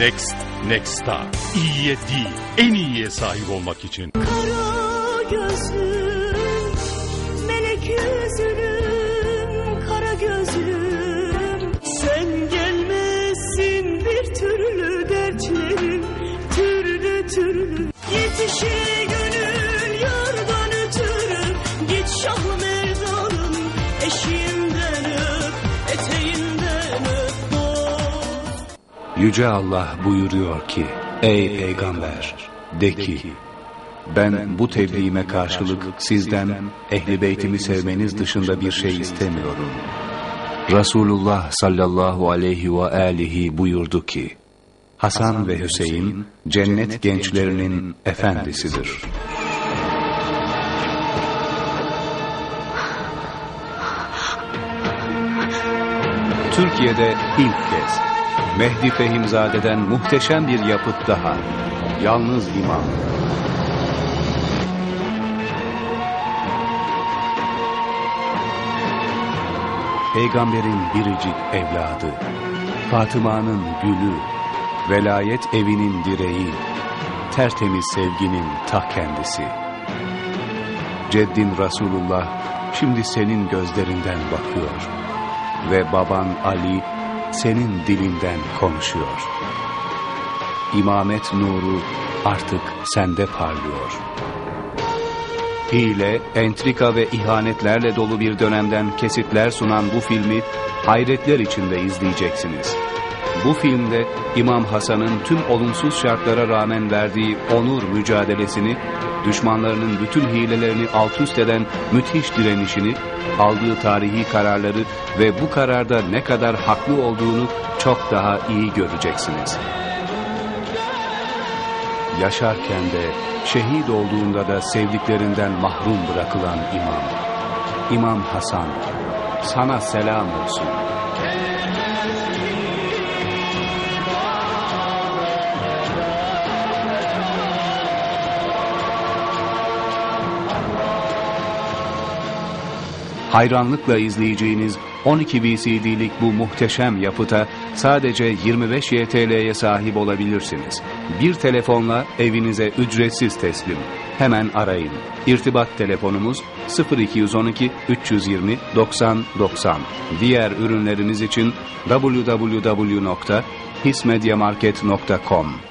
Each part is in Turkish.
Next, Next Star. İyiye değil, en iyiye sahip olmak için. Kara gözlüm, Yüce Allah buyuruyor ki, Ey Peygamber, de ki, ben bu tebliğime karşılık sizden ehli beytimi sevmeniz dışında bir şey istemiyorum. Resulullah sallallahu aleyhi ve alihi buyurdu ki, Hasan ve Hüseyin cennet gençlerinin efendisidir. Türkiye'de ilk kez Mehdi Fehimzade'den muhteşem bir yapıt daha. Yalnız İmam. Peygamberin biricik evladı, Fatıma'nın gülü, velayet evinin direği, tertemiz sevginin ta kendisi. Ceddin Resulullah şimdi senin gözlerinden bakıyor ve baban Ali senin dilinden konuşuyor. İmamet nuru artık sende parlıyor. Hile, entrika ve ihanetlerle dolu bir dönemden kesitler sunan bu filmi hayretler içinde izleyeceksiniz. Bu filmde İmam Hasan'ın tüm olumsuz şartlara rağmen verdiği onur mücadelesini, düşmanlarının bütün hilelerini alt üst eden müthiş direnişini, aldığı tarihi kararları ve bu kararda ne kadar haklı olduğunu çok daha iyi göreceksiniz. Yaşarken de, şehit olduğunda da sevdiklerinden mahrum bırakılan imam. İmam Hasan, sana selam olsun. Hayranlıkla izleyeceğiniz 12 VCD'lik bu muhteşem yapıta sadece 25 YTL'ye sahip olabilirsiniz. Bir telefonla evinize ücretsiz teslim. Hemen arayın. İrtibat telefonumuz 0212 320 90 90. Diğer ürünlerimiz için www.hismediamarket.com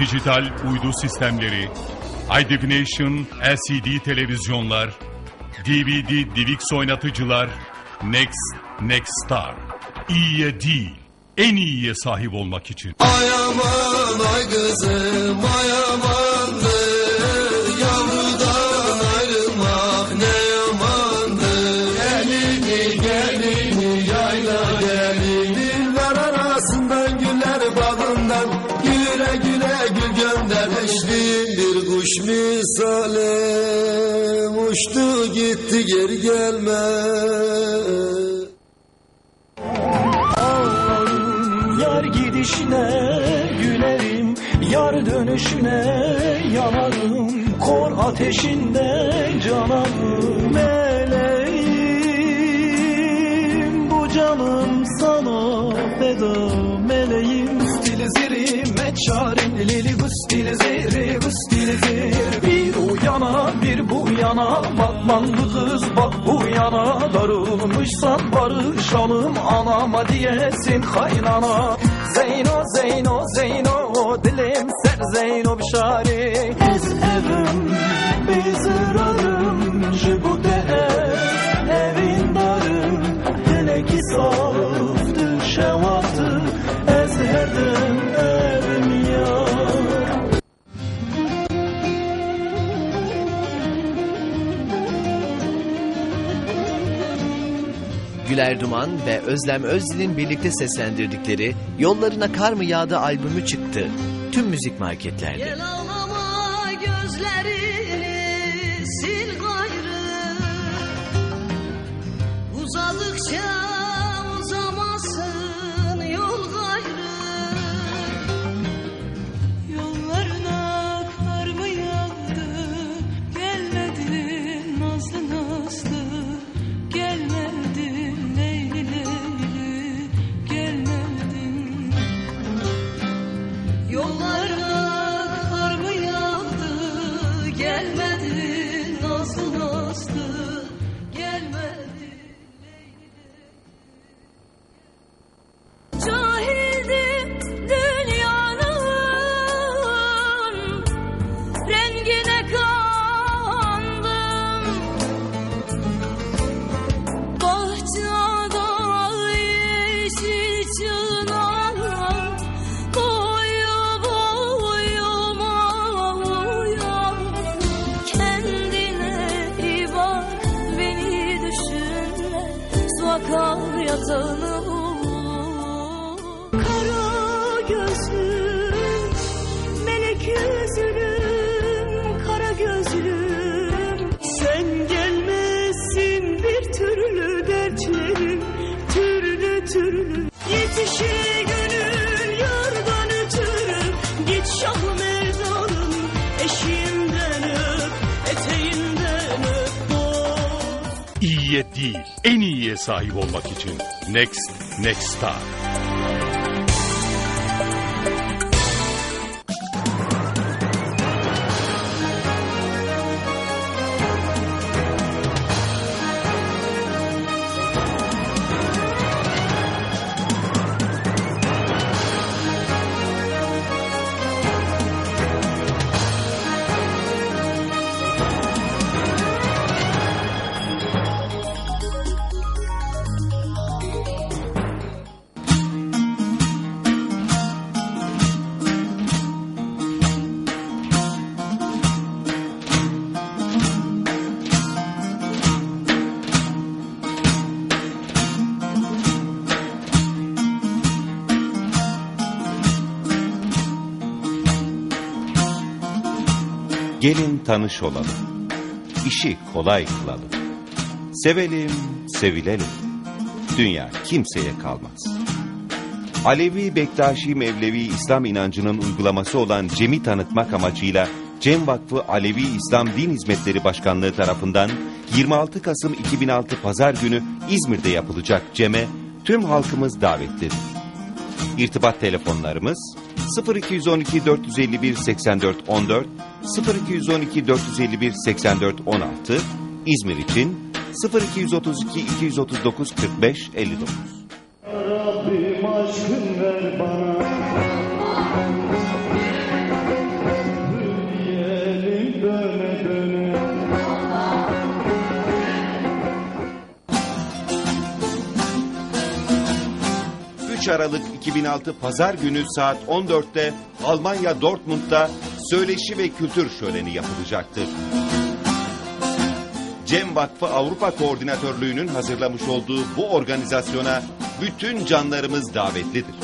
Dijital uydu sistemleri, High Definition LCD televizyonlar, DVD DivX oynatıcılar, Next, Next Star. İyiye değil, en iyiye sahip olmak için. Ay aman ay kızım ay amandır Yavrudan ayrılmak ne yamandır. Gelini gelini yayla gelini. Ver arasından güller bağından. Güle güle gül gönder Eşliğin bir kuş misali Uçtu gitti geri gelmez Yar gidişine gülerim Yar dönüşüne yanarım. Kor ateşinde canarım. Meleğim bu canım sana feda. Meleğim stili ziri meçarim Lili bu stili ziri bu yana bir bu yana. Batmanlı kız bak bu yana. Darılmışsan barışalım anama diyesin kaynana. Zeyno Zeyno Zeyno dilim ser Zeyno bişari. Ez evim bezirarım Jibute ev evin darım. Hele ki saf düşevatı Ez herdim ev Güler Duman ve Özlem Özdil'in birlikte seslendirdikleri Yollarına Kar mı Yağdı albümü çıktı. Tüm müzik marketlerde. Sil gayrı Uzadıkça en iyiye sahip olmak için Next, Next Star. Gelin tanış olalım. İşi kolay kılalım. Sevelim, sevilelim. Dünya kimseye kalmaz. Alevi, Bektaşi, Mevlevi İslam inancının uygulaması olan Cem'i tanıtmak amacıyla Cem Vakfı Alevi İslam Din Hizmetleri Başkanlığı tarafından 26 Kasım 2006 Pazar günü İzmir'de yapılacak Cem'e tüm halkımız davetlidir. İrtibat telefonlarımız 0212 451 84 14 0212 451 84 16 İzmir için 0232 239 45 59 Rabbim aşkın ver bana Aralık 2006 Pazar günü saat 14'te Almanya Dortmund'da söyleşi ve kültür şöleni yapılacaktır. Cem Vakfı Avrupa Koordinatörlüğü'nün hazırlamış olduğu bu organizasyona bütün canlarımız davetlidir.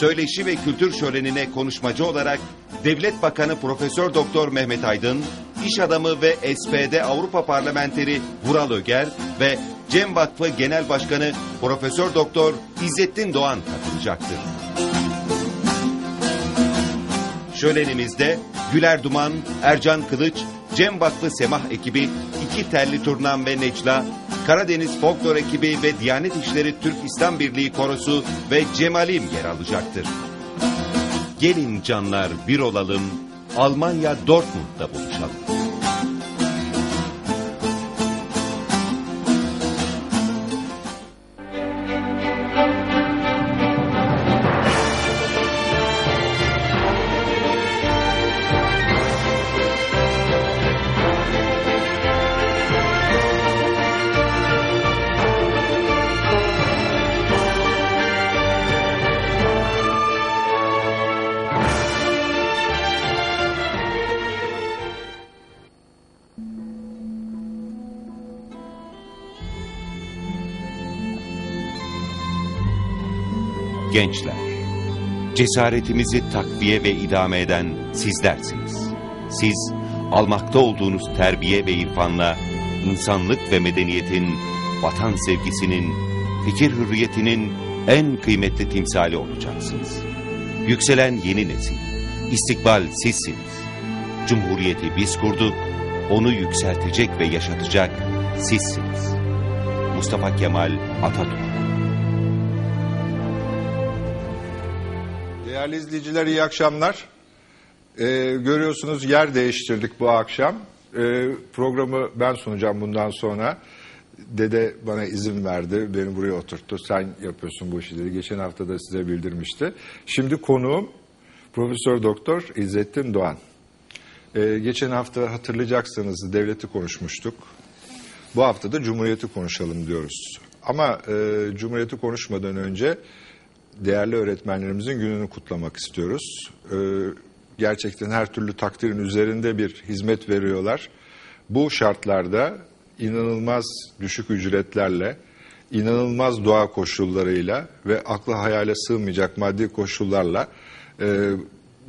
Söyleşi ve kültür şölenine konuşmacı olarak Devlet Bakanı Profesör Doktor Mehmet Aydın, iş adamı ve SPD Avrupa Parlamenteri Vural Öger ve Cem Vakfı Genel Başkanı Profesör Doktor İzzettin Doğan katılacaktır. Şölenimizde Güler Duman, Ercan Kılıç, Cem Vakfı Semah ekibi, iki telli turnam ve Necla, Karadeniz Folklor ekibi ve Diyanet İşleri Türk İslam Birliği Korosu ve Cemalim yer alacaktır. Gelin canlar bir olalım, Almanya Dortmund'da buluşalım. Gençler. Cesaretimizi takviye ve idame eden sizlersiniz. Siz almakta olduğunuz terbiye ve irfanla insanlık ve medeniyetin, vatan sevgisinin, fikir hürriyetinin en kıymetli timsali olacaksınız. Yükselen yeni nesil, istikbal sizsiniz. Cumhuriyeti biz kurduk, onu yükseltecek ve yaşatacak sizsiniz. Mustafa Kemal Atatürk Değerli izleyiciler iyi akşamlar. Ee, görüyorsunuz yer değiştirdik bu akşam. Ee, programı ben sunacağım bundan sonra. Dede bana izin verdi, beni buraya oturttu. Sen yapıyorsun bu işi dedi. Geçen hafta da size bildirmişti. Şimdi konuğum Profesör Doktor İzzettin Doğan. Ee, geçen hafta hatırlayacaksınız devleti konuşmuştuk. Bu hafta da Cumhuriyeti konuşalım diyoruz. Ama e, Cumhuriyeti konuşmadan önce değerli öğretmenlerimizin gününü kutlamak istiyoruz. Ee, gerçekten her türlü takdirin üzerinde bir hizmet veriyorlar. Bu şartlarda inanılmaz düşük ücretlerle, inanılmaz doğa koşullarıyla ve akla hayale sığmayacak maddi koşullarla e,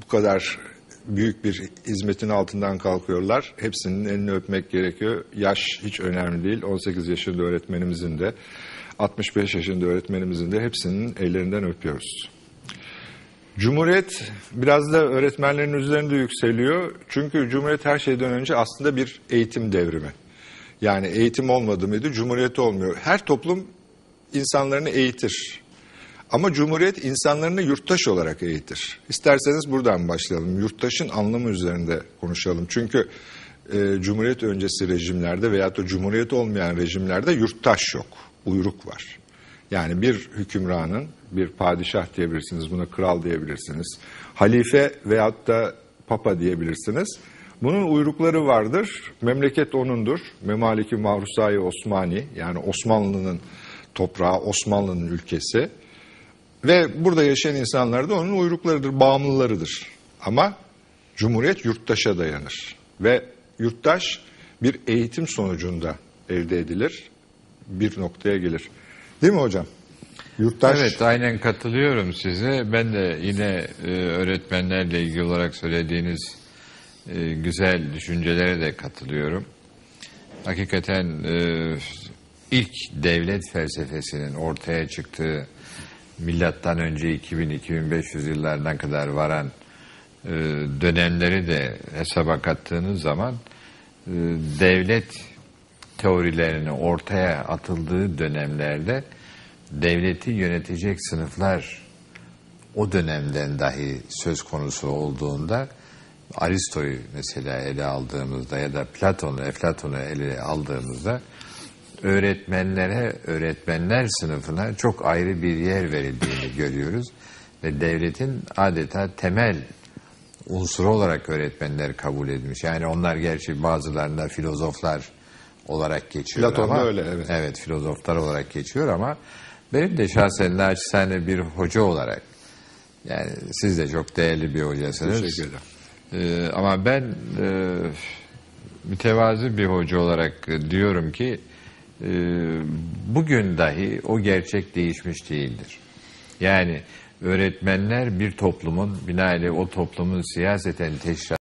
bu kadar büyük bir hizmetin altından kalkıyorlar. Hepsinin elini öpmek gerekiyor. Yaş hiç önemli değil. 18 yaşında öğretmenimizin de 65 yaşında öğretmenimizin de hepsinin ellerinden öpüyoruz. Cumhuriyet biraz da öğretmenlerin üzerinde yükseliyor. Çünkü Cumhuriyet her şeyden önce aslında bir eğitim devrimi. Yani eğitim olmadı mıydı Cumhuriyet olmuyor. Her toplum insanlarını eğitir. Ama Cumhuriyet insanlarını yurttaş olarak eğitir. İsterseniz buradan başlayalım. Yurttaşın anlamı üzerinde konuşalım. Çünkü e, Cumhuriyet öncesi rejimlerde veyahut da Cumhuriyet olmayan rejimlerde yurttaş yok. Uyruk var. Yani bir hükümranın, bir padişah diyebilirsiniz, buna kral diyebilirsiniz. Halife veyahut da papa diyebilirsiniz. Bunun uyrukları vardır. Memleket onundur. Memaliki Mahrusai Osmani yani Osmanlı'nın toprağı, Osmanlı'nın ülkesi. Ve burada yaşayan insanlar da onun uyruklarıdır, bağımlılarıdır. Ama Cumhuriyet yurttaşa dayanır. Ve yurttaş bir eğitim sonucunda elde edilir. Bir noktaya gelir. Değil mi hocam? Yurttaş Evet aynen katılıyorum size. Ben de yine e, öğretmenlerle ilgili olarak söylediğiniz e, güzel düşüncelere de katılıyorum. Hakikaten e, ilk devlet felsefesinin ortaya çıktığı milattan önce 2000-2500 yıllarına kadar varan e, dönemleri de hesaba kattığınız zaman e, devlet teorilerini ortaya atıldığı dönemlerde devleti yönetecek sınıflar o dönemden dahi söz konusu olduğunda Aristo'yu mesela ele aldığımızda ya da Platon'u, Eflatun'u ele aldığımızda öğretmenlere, öğretmenler sınıfına çok ayrı bir yer verildiğini görüyoruz. Ve devletin adeta temel unsuru olarak öğretmenler kabul edilmiş. Yani onlar gerçi bazılarında filozoflar olarak geçiyor Platon'da ama öyle, evet. evet filozoflar olarak geçiyor ama benim de şahsen naçizane bir hoca olarak yani siz de çok değerli bir hocasınız. Teşekkür ederim. Ee, ama ben e, mütevazi bir hoca olarak diyorum ki e, bugün dahi o gerçek değişmiş değildir. Yani öğretmenler bir toplumun binaenaleyh o toplumun siyaseten teşkilat